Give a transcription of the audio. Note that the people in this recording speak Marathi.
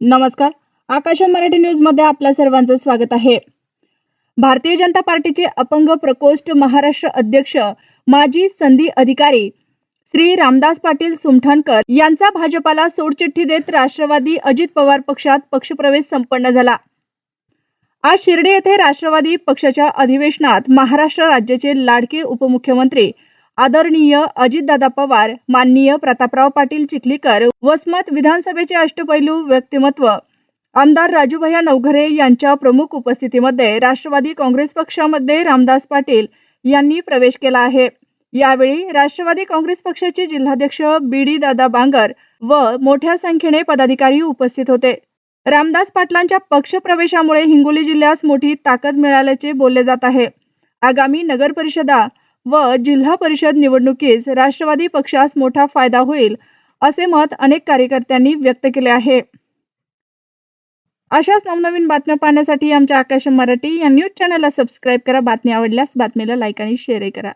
नमस्कार. आकाश मराठी न्यूजमध्ये आपल्या सर्वांचं स्वागत आहे. भारतीय जनता पार्टीचे अपंग प्रकोष्ठ महाराष्ट्र अध्यक्ष माजी संधी अधिकारी श्री रामदास पाटील सुमठाणकर यांचा भाजपाला सोडचिठ्ठी देत राष्ट्रवादी अजित पवार पक्षात पक्षप्रवेश संपन्न झाला. आज शिर्डी येथे राष्ट्रवादी पक्षाच्या अधिवेशनात महाराष्ट्र राज्याचे लाडके उपमुख्यमंत्री आदरणीय अजितदादा पवार माननीय प्रतापराव पाटील चिखलीकर वसमत विधानसभेचे अष्टपैलू व्यक्तिमत्व आमदार राजूभैया नवघरे यांच्या प्रमुख उपस्थितीमध्ये राष्ट्रवादी काँग्रेस पक्षामध्ये रामदास पाटील यांनी प्रवेश केला आहे. यावेळी राष्ट्रवादी काँग्रेस पक्षाचे जिल्हाध्यक्ष बीडी दादा बांगर व मोठ्या संख्येने पदाधिकारी उपस्थित होते. रामदास पाटलांच्या पक्षप्रवेशामुळे हिंगोली जिल्ह्यास मोठी ताकद मिळाल्याचे बोलले जात आहे. आगामी नगर परिषदा व जिल्हा परिषद निवडणुकीस राष्ट्रवादी पक्षास मोठा फायदा होईल असे मत अनेक कार्यकर्त्यांनी व्यक्त केले आहे. अशाच नवनवीन बातम्या पाहण्यासाठी आमच्या आकाश मराठी या न्यूज चॅनलला सबस्क्राईब करा बातमी आवडल्यास बातमीला लाईक आणि शेअर करा.